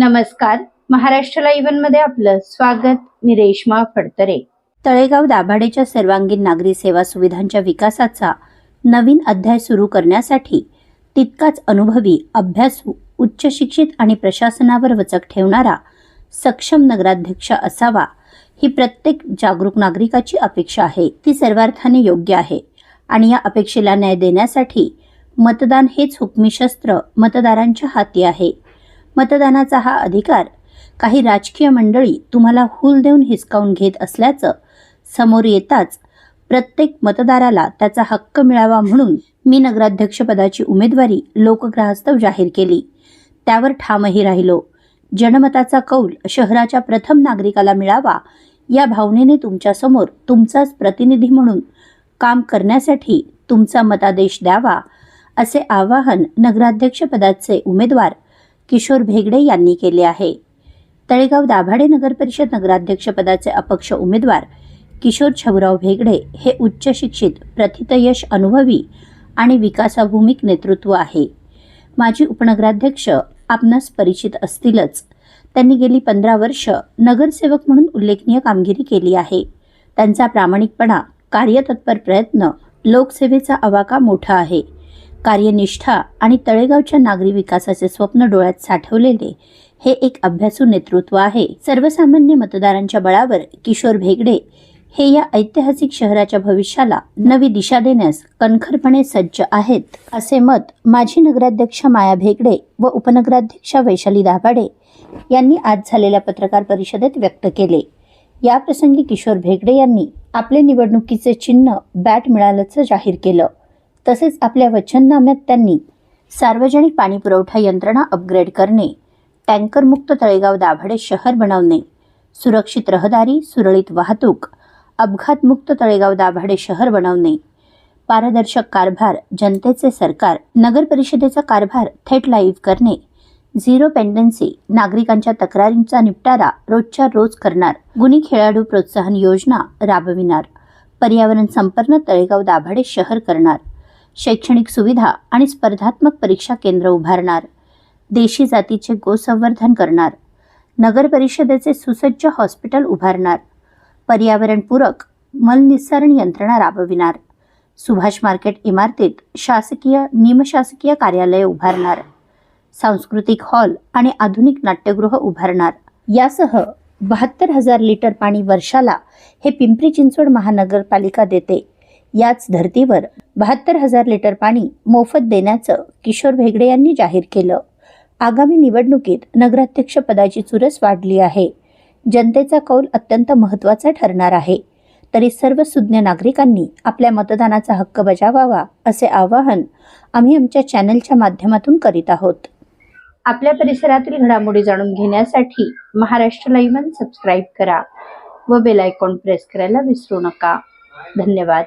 नमस्कार. महाराष्ट्र लाईव्हमध्ये आपलं स्वागत. मी रेश्मा फडतरे. तळेगाव दाभाडेच्या सर्वांगीण नागरी सेवा सुविधांच्या विकासाचा नवीन अध्याय सुरू करण्यासाठी तितकाच अनुभवी अभ्यासू उच्च शिक्षित आणि प्रशासनावर वचक ठेवणारा सक्षम नगराध्यक्ष असावा ही प्रत्येक जागरूक नागरिकाची अपेक्षा आहे. ती सर्वार्थाने योग्य आहे आणि या अपेक्षेला न्याय देण्यासाठी मतदान हेच हुकमी शस्त्र मतदारांच्या हाती आहे. मतदानाचा हा अधिकार. काही राजकीय मंडळी तुम्हाला हूल देऊन हिसकावून घेत असल्याचं समोर येताच प्रत्येक मतदाराला त्याचा हक्क मिळावा म्हणून मी नगराध्यक्षपदाची उमेदवारी लोकग्राहस्तव जाहीर केली. त्यावर ठामही राहिलो. जनमताचा कौल शहराच्या प्रथम नागरिकाला मिळावा या भावनेने तुमच्यासमोर तुमचाच प्रतिनिधी म्हणून काम करण्यासाठी तुमचा मतादेश द्यावा असे आवाहन नगराध्यक्षपदाचे उमेदवार किशोर भेगडे यांनी केले आहे. तळेगाव दाभाडे नगर परिषद नगराध्यक्षपदाचे अपक्ष उमेदवार किशोर छबराव भेगडे हे उच्च शिक्षित प्रथितयश अनुभवी आणि विकासाभूमिक नेतृत्व आहे. माजी उपनगराध्यक्ष आपणास परिचित असतीलच. त्यांनी गेली पंधरा वर्ष नगरसेवक म्हणून उल्लेखनीय कामगिरी केली आहे. त्यांचा प्रामाणिकपणा कार्यतत्पर प्रयत्न लोकसेवेचा आवाका मोठा आहे. कार्यनिष्ठा आणि तळेगावच्या नागरी विकासाचे स्वप्न डोळ्यात साठवलेले हे एक अभ्यासू नेतृत्व आहे. सर्वसामान्य मतदारांच्या बळावर किशोर भेगडे हे या ऐतिहासिक शहराच्या भविष्याला नवी दिशा देण्यास कणखरपणे सज्ज आहेत. असे मत माजी नगराध्यक्ष माया भेगडे व उपनगराध्यक्षा वैशाली दाभाडे यांनी आज झालेल्या पत्रकार परिषदेत व्यक्त केले. याप्रसंगी किशोर भेगडे यांनी आपले निवडणुकीचे चिन्ह बॅट मिळाल्याचं जाहीर केलं. तसेच आपल्या वचननाम्यात त्यांनी सार्वजनिक पाणीपुरवठा यंत्रणा अपग्रेड करणे टँकरमुक्त तळेगाव दाभाडे शहर बनवणे सुरक्षित रहदारी सुरळीत वाहतूक अपघातमुक्त तळेगाव दाभाडे शहर बनवणे पारदर्शक कारभार जनतेचे सरकार नगर परिषदेचा कारभार थेट लाईव्ह करणे झिरो पेंडन्सी नागरिकांच्या तक्रारींचा निपटारा रोजच्या रोज करणार गुणी खेळाडू प्रोत्साहन योजना राबविणार पर्यावरण संपन्न तळेगाव दाभाडे शहर करणार. शैक्षणिक सुविधा आणि स्पर्धात्मक परीक्षा केंद्र उभारणार. देशी जातीचे गोसंवर्धन करणार. नगर परिषदेचे सुसज्ज हॉस्पिटल उभारणार. पर्यावरणपूरक मलनिस्सारण यंत्रणा राबविणार. सुभाष मार्केट इमारतीत शासकीय निमशासकीय कार्यालय उभारणार. सांस्कृतिक हॉल आणि आधुनिक नाट्यगृह उभारणार. यासह बहात्तर हजार लिटर पाणी वर्षाला हे पिंपरी चिंचवड महानगरपालिका देते. याच धर्तीवर बहात्तर हजार लिटर पाणी मोफत देण्याचं किशोर भेगडे यांनी जाहीर केलं. आगामी निवडणुकीत नगराध्यक्ष पदाची चुरस वाढली आहे. जनतेचा कौल अत्यंत महत्त्वाचा ठरणार आहे. तरी सर्व सुज्ञ नागरिकांनी आपल्या मतदानाचा हक्क बजावावा असे आवाहन आम्ही आमच्या चॅनलच्या माध्यमातून करीत आहोत. आपल्या परिसरातील घडामोडी जाणून घेण्यासाठी महाराष्ट्र लाईव्ह सबस्क्राईब करा व बेल आयकॉन प्रेस करायला विसरू नका. धन्यवाद.